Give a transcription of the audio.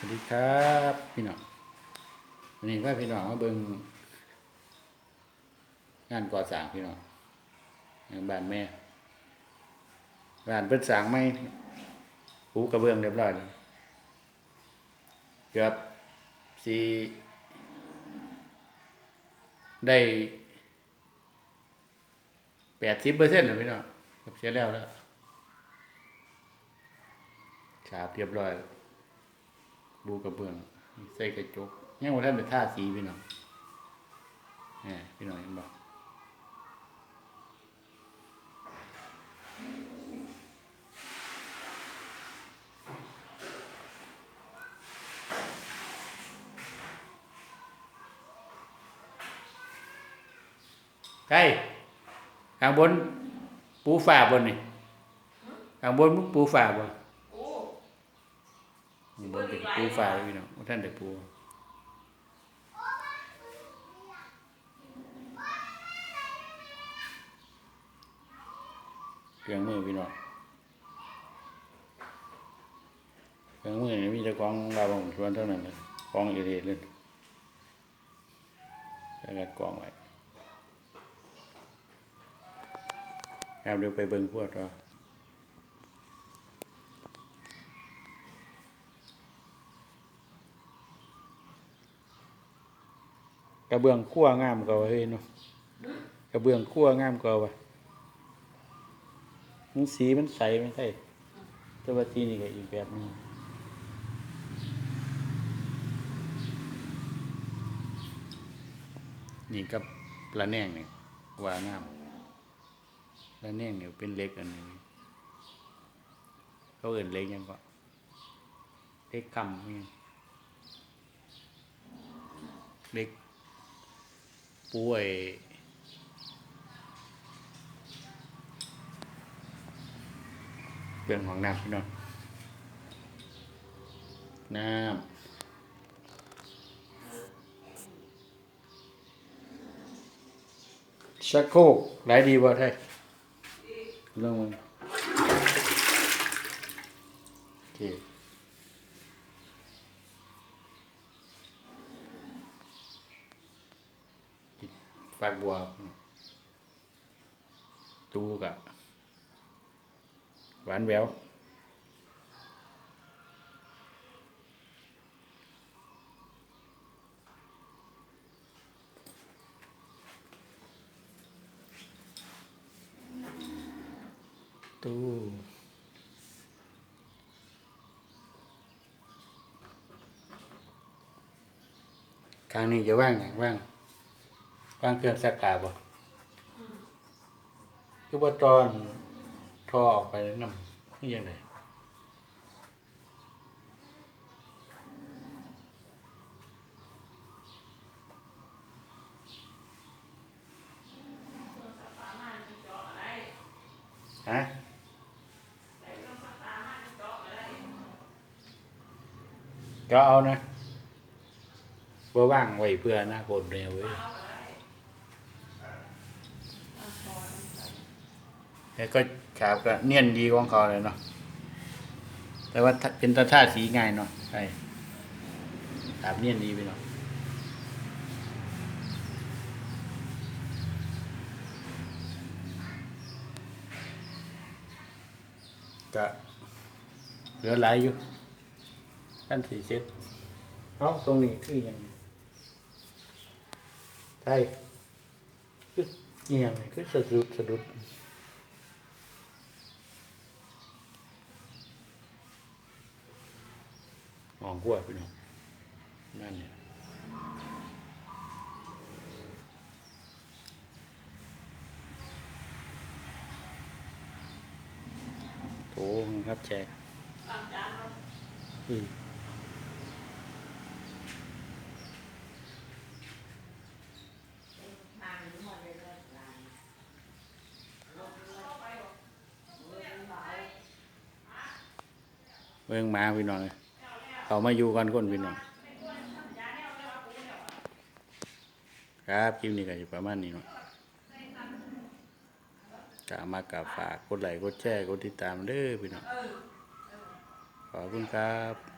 สวัสดีครับพี่น้องวันนี้ว่าพี่น้องมาเบิ่งงานก่อสร้างพี่น้องงานบ้านแม่บ้านเพิ่นสร้างไม่ปูกระเบื้องเรียบร้อยเกือบสิได้แปดสิบเปอร์เซ็นต์แล้วพี่น้องเกือบเสร็จแล้วแล้วฉาบเรียบร้อย ดูกระเบื้อง ใส่กระจกยังว่าท่านไปท่าสีพี่น้องแหมพี่น้องเห็นบ่ใกล้ข้างบนปูฝ่าบนนี่ข้างบนปูฝ่าบน บนเป็นปูฝ่าพี่น้องท่านได้ปูเครื่องมือพี่น้องเครื่องมือนี่มีแต่ของลาบงชวนเท่านั้นเลยของเอเดเลยแล้วก็กองไว้ครับเดี๋ยวไปเบิ่งพวกต่อ กระเบื้องคั่วงามกว่าเฮ้ยเนาะกระเบื้องคั่วงามกว่าวะมันสีมันใสไม่ใช่แต่ว่าที่นี่ก็อีกแบบนึงนี่กับปลาแนงเนี่ยว่างามปลาแนงเนี่ยเป็นเล็กอันนึงเขาเอื่นเล็กยังก็เล็กคำนี่เล็ก ป่วยเรื่องของน้ำพี่น้องน้ำชักโครกหลดีบ่ไทยเรื่องมึงโอเค ฝากบัวตูกะหวานแหววตู้ครั้งนี้จะว่างอย่างว่าง วางเครื่องสักกาบ่คือว่าตอนทอออกไปแล้ำนี่ยังไงฮะก็เอานะว่ว่างไว้เพื่อนาคตเนี่ยเว้ย แล้วก็ขาวก็เนียนดีของเขาเลยเนาะแต่ว่าเป็นตาท่าสีง่ายเนาะใช่ขาวเนียนดีไปเนาะก็เหลือหลายอยู่ท่านสี่เซตเอาตรงนี้คืออย่างใช่คือย่างนี้คือสะดุดสะดุด องขั้วพี่น้องนั่นเนี่ยโถครับแจกล้างจานเนาะอืมทางนี้หมดเลยเลยล้างลงไปบ่เรื่องเบาเบิ่งหมาพี่น้อง เลยเขามาอยู่กันคนพี่น้องครับคลิปนี้ก็อยู่ประมาณนี้เนาะกามากับฝากกดไลค์กดแชร์กดติดตามเด้อพี่น้องขอบคุณครับ